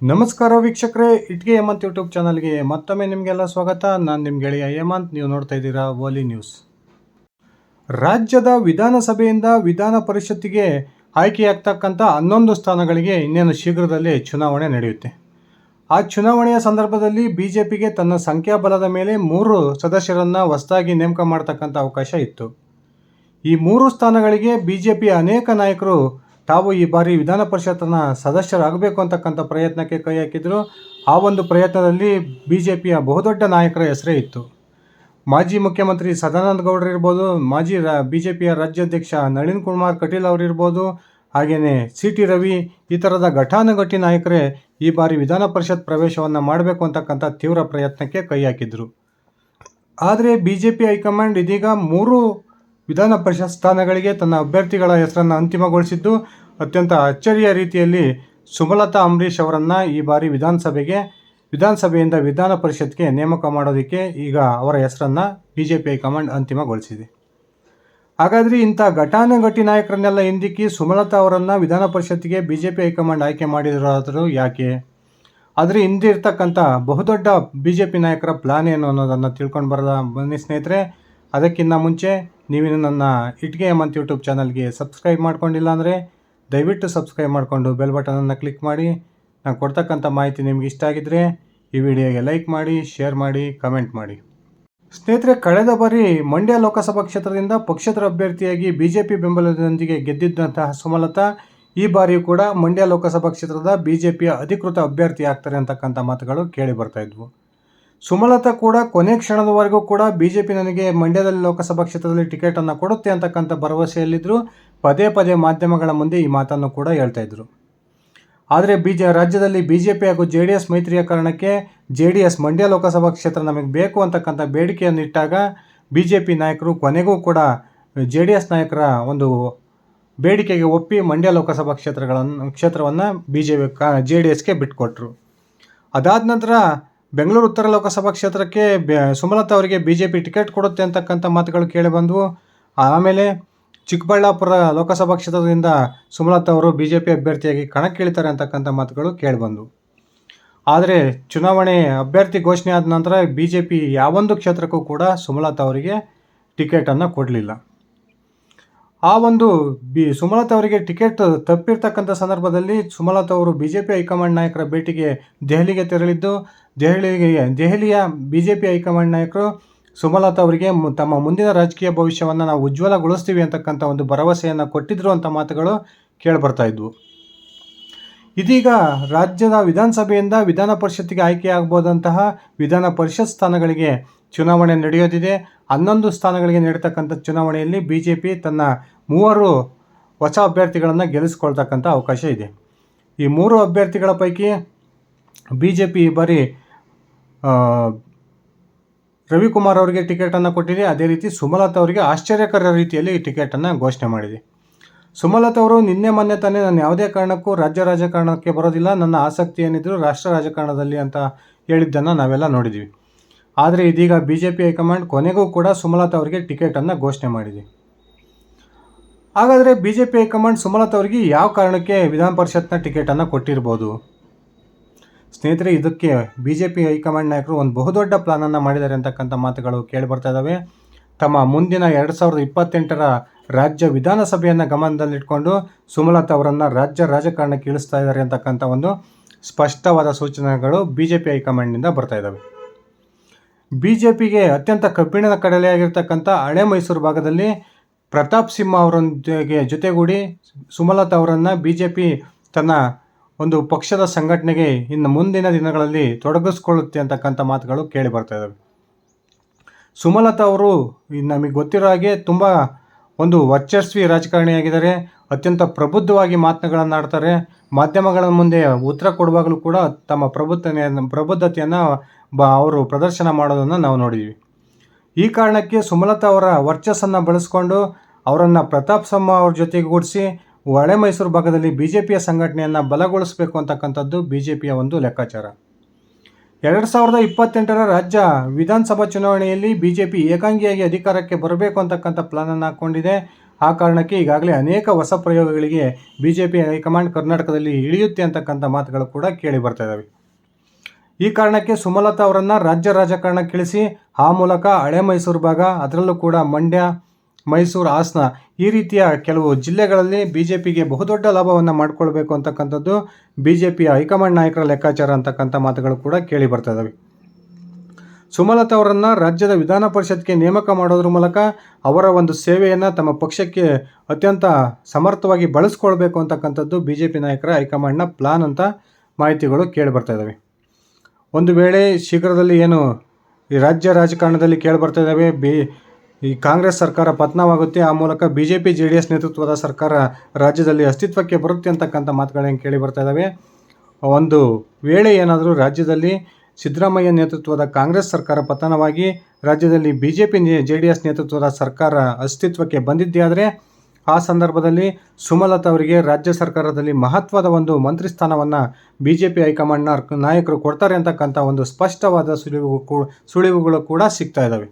ನಮಸ್ಕಾರ ವೀಕ್ಷಕರೇ, ಇಟ್ಗೆ ಹೇಮಂತ್ ಯೂಟ್ಯೂಬ್ ಚಾನಲ್ಗೆ ಮತ್ತೊಮ್ಮೆ ನಿಮಗೆಲ್ಲ ಸ್ವಾಗತ. ನಾನು ನಿಮ್ಮ ಗೆಳೆಯ ಹೇಮಂತ್, ನೀವು ನೋಡ್ತಾ ಇದ್ದೀರಾ ಓಲಿ ನ್ಯೂಸ್ ರಾಜ್ಯದ ವಿಧಾನಸಭೆಯಿಂದ ವಿಧಾನ ಪರಿಷತ್ತಿಗೆ ಆಯ್ಕೆಯಾಗ್ತಕ್ಕಂಥ ಹನ್ನೊಂದು ಸ್ಥಾನಗಳಿಗೆ ಇನ್ನೇನು ಶೀಘ್ರದಲ್ಲೇ ಚುನಾವಣೆ ನಡೆಯುತ್ತೆ. ಆ ಚುನಾವಣೆಯ ಸಂದರ್ಭದಲ್ಲಿ ಬಿ ಜೆ ಪಿಗೆ ತನ್ನ ಸಂಖ್ಯಾಬಲದ ಮೇಲೆ ಮೂರು ಸದಸ್ಯರನ್ನು ಹೊಸದಾಗಿ ನೇಮಕ ಮಾಡ್ತಕ್ಕಂಥ ಅವಕಾಶ ಇತ್ತು. ಈ ಮೂರು ಸ್ಥಾನಗಳಿಗೆ ಬಿ ಜೆ ಪಿಯ ಅನೇಕ ನಾಯಕರು ತಾವು ಈ ಬಾರಿ ವಿಧಾನ ಪರಿಷತ್ತಿನ ಸದಸ್ಯರಾಗಬೇಕು ಅಂತಕ್ಕಂಥ ಪ್ರಯತ್ನಕ್ಕೆ ಕೈ ಹಾಕಿದ್ರು. ಆ ಒಂದು ಪ್ರಯತ್ನದಲ್ಲಿ ಬಿ ಜೆ ಪಿಯ ಬಹುದೊಡ್ಡ ನಾಯಕರ ಹೆಸರೇ ಇತ್ತು. ಮಾಜಿ ಮುಖ್ಯಮಂತ್ರಿ ಸದಾನಂದ ಗೌಡರು ಇರ್ಬೋದು, ಮಾಜಿ ರಾ ಬಿ ಜೆ ಪಿಯ ರಾಜ್ಯಾಧ್ಯಕ್ಷ ನಳಿನ್ ಕುಮಾರ್ ಕಟೀಲ್ ಅವರಿರ್ಬೋದು ಹಾಗೆಯೇ ಸಿ ಟಿ ರವಿ ಈ ಥರದ ಘಟಾನುಘಟಿ ನಾಯಕರೇ ಈ ಬಾರಿ ವಿಧಾನ ಪರಿಷತ್ ಪ್ರವೇಶವನ್ನು ಮಾಡಬೇಕು ಅಂತಕ್ಕಂಥ ತೀವ್ರ ಪ್ರಯತ್ನಕ್ಕೆ ಕೈ ಹಾಕಿದ್ರು. ಆದರೆ ಬಿ ಜೆ ಪಿ ಹೈಕಮಾಂಡ್ ಇದೀಗ ಮೂರು ವಿಧಾನ ಪರಿಷತ್ ಸ್ಥಾನಗಳಿಗೆ ತನ್ನ ಅಭ್ಯರ್ಥಿಗಳ ಹೆಸರನ್ನು ಅಂತಿಮಗೊಳಿಸಿದ್ದು, ಅತ್ಯಂತ ಅಚ್ಚರಿಯ ರೀತಿಯಲ್ಲಿ ಸುಮಲತಾ ಅಂಬರೀಷ್ ಅವರನ್ನು ಈ ಬಾರಿ ವಿಧಾನಸಭೆಗೆ, ವಿಧಾನಸಭೆಯಿಂದ ವಿಧಾನ ಪರಿಷತ್ಗೆ ನೇಮಕ ಮಾಡೋದಕ್ಕೆ ಈಗ ಅವರ ಹೆಸರನ್ನು B J P high command ಅಂತಿಮಗೊಳಿಸಿದೆ. ಹಾಗಾದರೆ ಇಂಥ ಘಟಾನುಘಟಿ ನಾಯಕರನ್ನೆಲ್ಲ ಹಿಂದಿಕ್ಕಿ ಸುಮಲತಾ ಅವರನ್ನು ವಿಧಾನ ಪರಿಷತ್ತಿಗೆ B J P high command ಆಯ್ಕೆ ಮಾಡಿದರಾದರೂ ಯಾಕೆ? ಆದರೆ ಹಿಂದಿರ್ತಕ್ಕಂಥ ಬಹುದೊಡ್ಡ ಬಿ ಜೆ ಪಿ ನಾಯಕರ ಪ್ಲಾನ್ ಏನು ಅನ್ನೋದನ್ನು ತಿಳ್ಕೊಂಡು ಬರೋದ ಬನ್ನಿ ಸ್ನೇಹಿತರೆ ಅದಕ್ಕಿಂತ ಮುಂಚೆ ನೀವಿನ್ನು ನನ್ನ ಇಟ್ಗೆ ಹೇಮಂತ್ ಯೂಟ್ಯೂಬ್ ಚಾನಲ್ಗೆ ಸಬ್ಸ್ಕ್ರೈಬ್ ಮಾಡ್ಕೊಂಡಿಲ್ಲ ಅಂದರೆ ದಯವಿಟ್ಟು ಸಬ್ಸ್ಕ್ರೈಬ್ ಮಾಡಿಕೊಂಡು ಬೆಲ್ ಬಟನನ್ನು ಕ್ಲಿಕ್ ಮಾಡಿ. ನಾನು ಕೊಡ್ತಕ್ಕಂಥ ಮಾಹಿತಿ ನಿಮ್ಗೆ ಇಷ್ಟ ಆಗಿದ್ದರೆ ಈ ವಿಡಿಯೋಗೆ ಲೈಕ್ ಮಾಡಿ, ಶೇರ್ ಮಾಡಿ, ಕಮೆಂಟ್ ಮಾಡಿ. ಸ್ನೇಹಿತರೆ, ಕಳೆದ ಬಾರಿ ಮಂಡ್ಯ ಲೋಕಸಭಾ ಕ್ಷೇತ್ರದಿಂದ ಪಕ್ಷೇತರ ಅಭ್ಯರ್ಥಿಯಾಗಿ ಬಿ ಜೆ ಪಿ ಬೆಂಬಲದೊಂದಿಗೆ ಗೆದ್ದಿದ್ದಂತಹ ಸುಮಲತಾ ಈ ಬಾರಿಯೂ ಕೂಡ ಮಂಡ್ಯ ಲೋಕಸಭಾ ಕ್ಷೇತ್ರದ ಬಿ ಜೆ ಪಿಯ ಅಧಿಕೃತ ಅಭ್ಯರ್ಥಿ ಆಗ್ತಾರೆ ಅಂತಕ್ಕಂಥ ಮಾತುಗಳು ಕೇಳಿ ಬರ್ತಾ ಇದ್ವು. ಸುಮಲತಾ ಕೂಡ ಕೊನೆ ಕ್ಷಣದವರೆಗೂ ಕೂಡ ಬಿ ಜೆ ಪಿ ನನಗೆ ಮಂಡ್ಯದಲ್ಲಿ ಲೋಕಸಭಾ ಕ್ಷೇತ್ರದಲ್ಲಿ ಟಿಕೆಟನ್ನು ಕೊಡುತ್ತೆ ಅಂತಕ್ಕಂಥ ಭರವಸೆಯಲ್ಲಿದ್ದರು ಪದೇ ಪದೇ ಮಾಧ್ಯಮಗಳ ಮುಂದೆ ಈ ಮಾತನ್ನು ಕೂಡ ಹೇಳ್ತಾ ಇದ್ರು. ಆದರೆ ಬಿ ಜೆ ರಾಜ್ಯದಲ್ಲಿ ಬಿ ಜೆ ಪಿ ಹಾಗೂ ಜೆ ಡಿ ಎಸ್ ಮೈತ್ರಿಯ ಕಾರಣಕ್ಕೆ J D S Mandya Lok Sabha ಕ್ಷೇತ್ರ ನಮಗೆ ಬೇಕು ಅಂತಕ್ಕಂಥ ಬೇಡಿಕೆಯನ್ನು ಇಟ್ಟಾಗ ಬಿ ಜೆ ಪಿ ನಾಯಕರು ಕೊನೆಗೂ ಕೂಡ ಜೆ ಡಿ ಎಸ್ ನಾಯಕರ ಒಂದು ಬೇಡಿಕೆಗೆ ಒಪ್ಪಿ ಮಂಡ್ಯ ಲೋಕಸಭಾ ಕ್ಷೇತ್ರಗಳನ್ನು ಕ್ಷೇತ್ರವನ್ನು ಬಿ ಜೆ ಪಿ ಕಾ ಜೆ ಡಿ ಎಸ್ಗೆ ಬಿಟ್ಕೊಟ್ರು. ಅದಾದ ನಂತರ ಬೆಂಗಳೂರು ಉತ್ತರ ಲೋಕಸಭಾ ಕ್ಷೇತ್ರಕ್ಕೆ ಸುಮಲತಾ ಅವರಿಗೆ ಬಿ ಜೆ ಪಿ ಟಿಕೆಟ್ ಕೊಡುತ್ತೆ ಅಂತಕ್ಕಂಥ ಮಾತುಗಳು ಕೇಳಿ ಬಂದವು. ಆಮೇಲೆ ಚಿಕ್ಕಬಳ್ಳಾಪುರ ಲೋಕಸಭಾ ಕ್ಷೇತ್ರದಿಂದ ಸುಮಲತಾ ಅವರು ಬಿ ಜೆ ಪಿ ಅಭ್ಯರ್ಥಿಯಾಗಿ ಕಣಕ್ಕಿಳಿತಾರೆ ಅಂತಕ್ಕಂಥ ಮಾತುಗಳು ಕೇಳಿಬಂದವು ಆದರೆ ಚುನಾವಣೆ ಅಭ್ಯರ್ಥಿ ಘೋಷಣೆ ಆದ ನಂತರ ಬಿ ಜೆ ಪಿ ಯಾವೊಂದು ಕ್ಷೇತ್ರಕ್ಕೂ ಕೂಡ ಸುಮಲತಾ ಅವರಿಗೆ ಟಿಕೆಟನ್ನು ಕೊಡಲಿಲ್ಲ. ಆ ಒಂದು ಬಿ ಸುಮಲತಾ ಅವರಿಗೆ ಟಿಕೆಟ್ ತಪ್ಪಿರ್ತಕ್ಕಂಥ ಸಂದರ್ಭದಲ್ಲಿ ಸುಮಲತಾ ಅವರು ಬಿ ಜೆ ಪಿ ಹೈಕಮಾಂಡ್ ನಾಯಕರ ಭೇಟಿಗೆ ದೆಹಲಿಗೆ ತೆರಳಿದ್ದು, ದೆಹಲಿಗೆ, ದೆಹಲಿಯ ಬಿ ಜೆ ಪಿ ಹೈಕಮಾಂಡ್ ನಾಯಕರು ಸುಮಲತಾ ಅವರಿಗೆ ತಮ್ಮ ಮುಂದಿನ ರಾಜಕೀಯ ಭವಿಷ್ಯವನ್ನು ನಾವು ಉಜ್ವಲಗೊಳಿಸ್ತೀವಿ ಅಂತಕ್ಕಂಥ ಒಂದು ಭರವಸೆಯನ್ನು ಕೊಟ್ಟಿದ್ರು ಅಂತ ಮಾತುಗಳು ಕೇಳಿಬರ್ತಾ ಇದ್ವು. ಇದೀಗ ರಾಜ್ಯದ ವಿಧಾನಸಭೆಯಿಂದ ವಿಧಾನ ಪರಿಷತ್ತಿಗೆ ಆಯ್ಕೆಯಾಗಬಹುದಂತಹ ವಿಧಾನ ಪರಿಷತ್ ಸ್ಥಾನಗಳಿಗೆ ಚುನಾವಣೆ ನಡೆಯೋದಿದೆ. ಹನ್ನೊಂದು ಸ್ಥಾನಗಳಿಗೆ ನಡೀತಕ್ಕಂಥ ಚುನಾವಣೆಯಲ್ಲಿ ಬಿ ಜೆ ಪಿ ತನ್ನ ಮೂವರು ಹೊಸ ಅಭ್ಯರ್ಥಿಗಳನ್ನು ಗೆಲ್ಲಿಸ್ಕೊಳ್ತಕ್ಕಂಥ ಅವಕಾಶ ಇದೆ. ಈ ಮೂರು ಅಭ್ಯರ್ಥಿಗಳ ಪೈಕಿ ಬಿ ಜೆ ಪಿ ಈ ಬಾರಿ ರವಿಕುಮಾರ್ ಅವರಿಗೆ ಟಿಕೆಟನ್ನು ಕೊಟ್ಟಿದೆ. ಅದೇ ರೀತಿ ಸುಮಲತಾ ಅವರಿಗೆ ಆಶ್ಚರ್ಯಕರ ರೀತಿಯಲ್ಲಿ ಈ ಟಿಕೆಟನ್ನು ಘೋಷಣೆ ಮಾಡಿದೆ. ಸುಮಲತಾ ಅವರು ನಿನ್ನೆ ಮೊನ್ನೆ ತಾನೇ ನಾನು ಯಾವುದೇ ಕಾರಣಕ್ಕೂ ರಾಜ್ಯ ರಾಜಕಾರಣಕ್ಕೆ ಬರೋದಿಲ್ಲ. ನನ್ನ ಆಸಕ್ತಿ ಏನಿದ್ರು ರಾಷ್ಟ್ರ ರಾಜಕಾರಣದಲ್ಲಿ ಅಂತ ಹೇಳಿದ್ದನ್ನು ನಾವೆಲ್ಲ ನೋಡಿದ್ದೀವಿ ಆದರೆ ಇದೀಗ ಬಿ ಜೆ ಪಿ ಹೈಕಮಾಂಡ್ ಕೊನೆಗೂ ಕೂಡ ಸುಮಲತಾ ಅವರಿಗೆ ಟಿಕೆಟನ್ನು ಘೋಷಣೆ ಮಾಡಿದೆ. ಹಾಗಾದರೆ B J P high command Sumalatha ಅವರಿಗೆ ಯಾವ ಕಾರಣಕ್ಕೆ ವಿಧಾನ ಪರಿಷತ್ನ ಟಿಕೆಟನ್ನು ಕೊಟ್ಟಿರ್ಬೋದು? ಸ್ನೇಹಿತರೆ, ಇದಕ್ಕೆ ಬಿ ಜೆ ಪಿ ಹೈಕಮಾಂಡ್ ನಾಯಕರು ಒಂದು ಬಹುದೊಡ್ಡ ಪ್ಲಾನನ್ನು ಮಾಡಿದ್ದಾರೆ ಅಂತಕ್ಕಂಥ ಮಾತುಗಳು ಕೇಳಿ ಬರ್ತಾ ಇದ್ದಾವೆ ತಮ್ಮ ಮುಂದಿನ ಎರಡು ಸಾವಿರದ ಇಪ್ಪತ್ತೆಂಟರ ರಾಜ್ಯ ವಿಧಾನಸಭೆಯನ್ನು ಗಮನದಲ್ಲಿಟ್ಕೊಂಡು ಸುಮಲತಾ ಅವರನ್ನು ರಾಜ್ಯ ರಾಜಕಾರಣಕ್ಕೆ ಇಳಿಸ್ತಾ ಇದ್ದಾರೆ ಅಂತಕ್ಕಂಥ ಒಂದು ಸ್ಪಷ್ಟವಾದ ಸೂಚನೆಗಳು ಬಿ ಜೆ ಪಿ ಹೈಕಮಾಂಡ್ನಿಂದ ಬರ್ತಾ ಇದ್ದಾವೆ ಬಿ ಜೆ ಪಿಗೆ ಅತ್ಯಂತ ಕಬ್ಬಿಣದ ಕಡಲೆಯಾಗಿರ್ತಕ್ಕಂಥ ಹಳೆ ಮೈಸೂರು ಭಾಗದಲ್ಲಿ ಪ್ರತಾಪ್ ಸಿಂಹ ಅವರೊಂದಿಗೆ ಜೊತೆಗೂಡಿ ಸುಮಲತಾ ಅವರನ್ನು ಬಿ ಜೆ ಪಿ ತನ್ನ ಒಂದು ಪಕ್ಷದ ಸಂಘಟನೆಗೆ ಇನ್ನು ಮುಂದಿನ ದಿನಗಳಲ್ಲಿ ತೊಡಗಿಸ್ಕೊಳ್ಳುತ್ತೆ ಅಂತಕ್ಕಂಥ ಮಾತುಗಳು ಕೇಳಿ ಬರ್ತಾ ಇದ್ದಾವೆ. ಸುಮಲತಾ ಅವರು ನಮಗೆ ಗೊತ್ತಿರೋ ಹಾಗೆ ತುಂಬ ಒಂದು ವರ್ಚಸ್ವಿ ರಾಜಕಾರಣಿಯಾಗಿದ್ದಾರೆ. ಅತ್ಯಂತ ಪ್ರಬುದ್ಧವಾಗಿ ಮಾತುಗಳನ್ನು ಆಡ್ತಾರೆ. ಮಾಧ್ಯಮಗಳ ಮುಂದೆ ಉತ್ತರ ಕೊಡುವಾಗಲೂ ಕೂಡ ತಮ್ಮ ಪ್ರಬುದ್ಧನೆಯನ್ನು ಪ್ರಬುದ್ಧತೆಯನ್ನು ಬ, ಅವರು ಪ್ರದರ್ಶನ ಮಾಡೋದನ್ನು ನಾವು ನೋಡಿದ್ವಿ. ಈ ಕಾರಣಕ್ಕೆ ಸುಮಲತಾ ಅವರ ವರ್ಚಸ್ಸನ್ನು ಬಳಸ್ಕೊಂಡು ಅವರನ್ನು ಪ್ರತಾಪ್ ಸಮ್ಮ ಅವ್ರ ಜೊತೆಗೂಡಿಸಿ ಹಳೆ ಮೈಸೂರು ಭಾಗದಲ್ಲಿ ಬಿ ಜೆ ಪಿಯ ಸಂಘಟನೆಯನ್ನು ಬಲಗೊಳಿಸಬೇಕು ಅಂತಕ್ಕಂಥದ್ದು ಬಿ ಜೆ ಪಿಯ ಒಂದು ಲೆಕ್ಕಾಚಾರ. ಎರಡು ಸಾವಿರದ ಇಪ್ಪತ್ತೆಂಟರ ರಾಜ್ಯ ವಿಧಾನಸಭಾ ಚುನಾವಣೆಯಲ್ಲಿ ಬಿ ಜೆ ಪಿ ಏಕಾಂಗಿಯಾಗಿ ಅಧಿಕಾರಕ್ಕೆ ಬರಬೇಕು ಅಂತಕ್ಕಂಥ ಪ್ಲಾನನ್ನು ಹಾಕ್ಕೊಂಡಿದೆ. ಆ ಕಾರಣಕ್ಕೆ ಈಗಾಗಲೇ ಅನೇಕ ಹೊಸ ಪ್ರಯೋಗಗಳಿಗೆ B J P high command ಕರ್ನಾಟಕದಲ್ಲಿ ಇಳಿಯುತ್ತೆ ಅಂತಕ್ಕಂಥ ಮಾತುಗಳು ಕೂಡ ಕೇಳಿ ಬರ್ತಾ ಇದ್ದಾವೆ ಈ ಕಾರಣಕ್ಕೆ ಸುಮಲತಾ ಅವರನ್ನು ರಾಜ್ಯ ರಾಜಕಾರಣಕ್ಕೆ ಇಳಿಸಿ ಆ ಮೂಲಕ ಹಳೆ ಮೈಸೂರು ಭಾಗ, ಅದರಲ್ಲೂ ಕೂಡ ಮಂಡ್ಯ, ಮೈಸೂರು ಹಾಸನ ಈ ರೀತಿಯ ಕೆಲವು ಜಿಲ್ಲೆಗಳಲ್ಲಿ ಬಿ ಜೆ ಪಿಗೆ ಬಹುದೊಡ್ಡ ಲಾಭವನ್ನು ಮಾಡಿಕೊಳ್ಬೇಕು ಅಂತಕ್ಕಂಥದ್ದು ಬಿ ಜೆ ಪಿಯ ಹೈಕಮಾಂಡ್ ನಾಯಕರ ಲೆಕ್ಕಾಚಾರ ಅಂತಕ್ಕಂಥ ಮಾತುಗಳು ಕೂಡ ಕೇಳಿ ಬರ್ತಾ ಸುಮಲತಾ ಅವರನ್ನು ರಾಜ್ಯದ ವಿಧಾನ ಪರಿಷತ್ಗೆ ನೇಮಕ ಮಾಡೋದ್ರ ಮೂಲಕ ಅವರ ಒಂದು ಸೇವೆಯನ್ನು ತಮ್ಮ ಪಕ್ಷಕ್ಕೆ ಅತ್ಯಂತ ಸಮರ್ಥವಾಗಿ ಬಳಸ್ಕೊಳ್ಬೇಕು ಅಂತಕ್ಕಂಥದ್ದು ಬಿ ಜೆ ಪಿ ನಾಯಕರ ಹೈಕಮಾಂಡ್ನ ಪ್ಲಾನ್ ಅಂತ ಮಾಹಿತಿಗಳು ಕೇಳಿ ಬರ್ತಾ ಇದ್ದಾವೆ ಒಂದು ವೇಳೆ ಶೀಘ್ರದಲ್ಲಿ ಏನು ಈ ರಾಜ್ಯ ರಾಜಕಾರಣದಲ್ಲಿ ಕೇಳಿ ಬರ್ತಾ ಇದ್ದಾವೆ, ಬಿ, ಈ ಕಾಂಗ್ರೆಸ್ ಸರ್ಕಾರ ಪತನವಾಗುತ್ತೆ, ಆ ಮೂಲಕ B J P J D S ನೇತೃತ್ವದ ಸರ್ಕಾರ ರಾಜ್ಯದಲ್ಲಿ ಅಸ್ತಿತ್ವಕ್ಕೆ ಬರುತ್ತೆ ಅಂತಕ್ಕಂಥ ಮಾತುಗಳೇನು ಕೇಳಿ ಬರ್ತಾ ಇದ್ದಾವೆ. ಒಂದು ವೇಳೆ ಏನಾದರೂ ರಾಜ್ಯದಲ್ಲಿ ಸಿದ್ದರಾಮಯ್ಯ ನೇತೃತ್ವದ ಕಾಂಗ್ರೆಸ್ ಸರ್ಕಾರ ಪತನವಾಗಿ, ರಾಜ್ಯದಲ್ಲಿ B J P J D S ನೇತೃತ್ವದ ಸರ್ಕಾರ ಅಸ್ತಿತ್ವಕ್ಕೆ ಬಂದಿದ್ದೇ ಆದರೆ ಆ ಸಂದರ್ಭದಲ್ಲಿ ಸುಮಲತಾ ಅವರಿಗೆ ರಾಜ್ಯ ಸರ್ಕಾರದಲ್ಲಿ ಮಹತ್ವದ ಒಂದು ಮಂತ್ರಿ ಸ್ಥಾನವನ್ನು ಬಿ ಜೆ ಪಿ ಹೈಕಮಾಂಡ್ನ ನಾಯಕರು ಕೊಡ್ತಾರೆ ಅಂತಕ್ಕಂಥ ಒಂದು ಸ್ಪಷ್ಟವಾದ ಸುಳಿವು ಸುಳಿವುಗಳು ಕೂಡ ಸಿಗ್ತಾ ಇದ್ದಾವೆ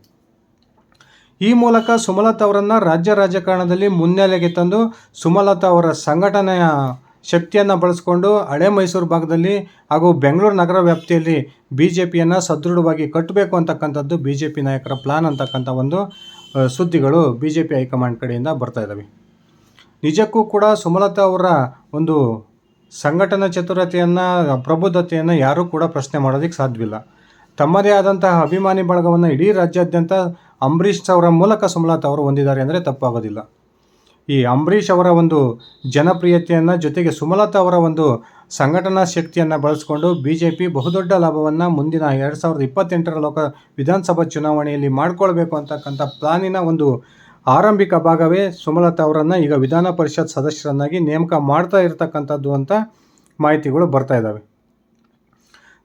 ಈ ಮೂಲಕ ಸುಮಲತಾ ಅವರನ್ನು ರಾಜ್ಯ ರಾಜಕಾರಣದಲ್ಲಿ ಮುನ್ನೆಲೆಗೆ ತಂದು ಸುಮಲತಾ ಅವರ ಸಂಘಟನೆಯ ಶಕ್ತಿಯನ್ನು ಬಳಸಿಕೊಂಡು ಹಳೆ ಮೈಸೂರು ಭಾಗದಲ್ಲಿ ಹಾಗೂ ಬೆಂಗಳೂರು ನಗರ ವ್ಯಾಪ್ತಿಯಲ್ಲಿ ಬಿ ಜೆ ಪಿಯನ್ನು ಸದೃಢವಾಗಿ ಕಟ್ಟಬೇಕು ಅಂತಕ್ಕಂಥದ್ದು ಬಿ ಜೆ ಪಿ ನಾಯಕರ ಪ್ಲಾನ್ ಅಂತಕ್ಕಂಥ ಒಂದು ಸುದ್ದಿಗಳು ಬಿ ಜೆ ಪಿ ಹೈಕಮಾಂಡ್ ಕಡೆಯಿಂದ ಬರ್ತಾ ಇದ್ದಾವೆ ನಿಜಕ್ಕೂ ಕೂಡ ಸುಮಲತಾ ಅವರ ಒಂದು ಸಂಘಟನಾ ಚತುರತೆಯನ್ನು ಪ್ರಬುದ್ಧತೆಯನ್ನು ಯಾರೂ ಕೂಡ ಪ್ರಶ್ನೆ ಮಾಡೋದಕ್ಕೆ ಸಾಧ್ಯವಿಲ್ಲ. ತಮ್ಮದೇ ಆದಂತಹ ಅಭಿಮಾನಿ ಬಳಗವನ್ನು ಇಡೀ ರಾಜ್ಯಾದ್ಯಂತ ಅಂಬರೀಷ್ ಅವರ ಮೂಲಕ ಸುಮಲತಾ ಅವರು ಹೊಂದಿದ್ದಾರೆ ಅಂದರೆ ತಪ್ಪಾಗೋದಿಲ್ಲ. ಈ ಅಂಬರೀಷ್ ಅವರ ಒಂದು ಜನಪ್ರಿಯತೆಯನ್ನು ಜೊತೆಗೆ ಸುಮಲತಾ ಅವರ ಒಂದು ಸಂಘಟನಾ ಶಕ್ತಿಯನ್ನು ಬಳಸಿಕೊಂಡು ಬಿ ಜೆ ಪಿ ಬಹುದೊಡ್ಡ ಲಾಭವನ್ನು ಮುಂದಿನ ಎರಡು ಸಾವಿರದ ಇಪ್ಪತ್ತೆಂಟರ ಲೋಕ ವಿಧಾನಸಭಾ ಚುನಾವಣೆಯಲ್ಲಿ ಮಾಡಿಕೊಳ್ಬೇಕು ಅಂತಕ್ಕಂಥ ಪ್ಲಾನಿನ ಒಂದು ಆರಂಭಿಕ ಭಾಗವೇ ಸುಮಲತಾ ಅವರನ್ನು ಈಗ ವಿಧಾನ ಪರಿಷತ್ ಸದಸ್ಯರನ್ನಾಗಿ ನೇಮಕ ಮಾಡ್ತಾ ಇರತಕ್ಕಂಥದ್ದು ಅಂತ ಮಾಹಿತಿಗಳು ಬರ್ತಾ ಇದ್ದಾವೆ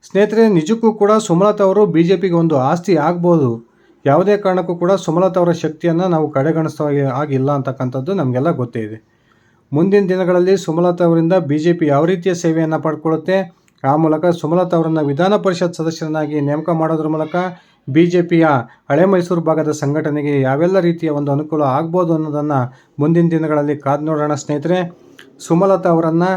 ಸ್ನೇಹಿತರೆ, ನಿಜಕ್ಕೂ ಕೂಡ ಸುಮಲತಾ ಅವರು ಬಿ ಜೆ ಪಿಗೆ ಒಂದು ಆಸ್ತಿ ಆಗ್ಬೋದು. ಯಾವುದೇ ಕಾರಣಕ್ಕೂ ಕೂಡ ಸುಮಲತಾ ಅವರ ಶಕ್ತಿಯನ್ನು ನಾವು ಕಡೆಗಣಿಸ್ತಾ ಆಗಿಲ್ಲ ಅಂತಕ್ಕಂಥದ್ದು ನಮಗೆಲ್ಲ ಗೊತ್ತೇ ಇದೆ. ಮುಂದಿನ ದಿನಗಳಲ್ಲಿ ಸುಮಲತಾ ಅವರಿಂದ ಬಿ ಜೆ ಪಿ ಯಾವ ರೀತಿಯ ಸೇವೆಯನ್ನು ಪಡ್ಕೊಳ್ಳುತ್ತೆ? ಆ ಮೂಲಕ ಸುಮಲತಾ ಅವರನ್ನು ವಿಧಾನ ಪರಿಷತ್ ಸದಸ್ಯರನ್ನಾಗಿ ನೇಮಕ ಮಾಡೋದ್ರ ಮೂಲಕ ಬಿ ಜೆ ಪಿಯ ಹಳೆ ಮೈಸೂರು ಭಾಗದ ಸಂಘಟನೆಗೆ ಯಾವೆಲ್ಲ ರೀತಿಯ ಒಂದು ಅನುಕೂಲ ಆಗ್ಬೋದು ಅನ್ನೋದನ್ನು ಮುಂದಿನ ದಿನಗಳಲ್ಲಿ ಕಾದು ನೋಡೋಣ ಸ್ನೇಹಿತರೆ. ಸುಮಲತಾ ಅವರನ್ನು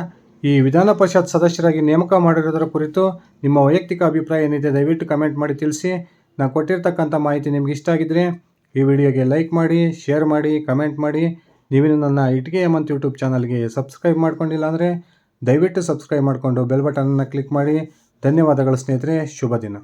ಈ ವಿಧಾನ ಪರಿಷತ್ ಸದಸ್ಯರಾಗಿ ನೇಮಕ ಮಾಡಿರೋದರ ಕುರಿತು ನಿಮ್ಮ ವೈಯಕ್ತಿಕ ಅಭಿಪ್ರಾಯ ಏನಿದೆ ದಯವಿಟ್ಟು ಕಮೆಂಟ್ ಮಾಡಿ ತಿಳಿಸಿ. ನಾನು ಕೊಟ್ಟಿರ್ತಕ್ಕಂಥ ಮಾಹಿತಿ ನಿಮ್ಗೆ ಇಷ್ಟ ಆಗಿದ್ದರೆ ಈ ವಿಡಿಯೋಗೆ ಲೈಕ್ ಮಾಡಿ, ಶೇರ್ ಮಾಡಿ, ಕಮೆಂಟ್ ಮಾಡಿ. ನೀವು ನನ್ನ ಇಟ್ಗೆ ಹೇಮಂತ್ ಯೂಟ್ಯೂಬ್ ಚಾನಲ್ಗೆ ಸಬ್ಸ್ಕ್ರೈಬ್ ಮಾಡ್ಕೊಂಡಿಲ್ಲ ಅಂದರೆ ದಯವಿಟ್ಟು ಸಬ್ಸ್ಕ್ರೈಬ್ ಮಾಡಿಕೊಂಡು ಬೆಲ್ ಬಟನನ್ನು ಕ್ಲಿಕ್ ಮಾಡಿ. ಧನ್ಯವಾದಗಳು ಸ್ನೇಹಿತರೆ, ಶುಭ ದಿನ.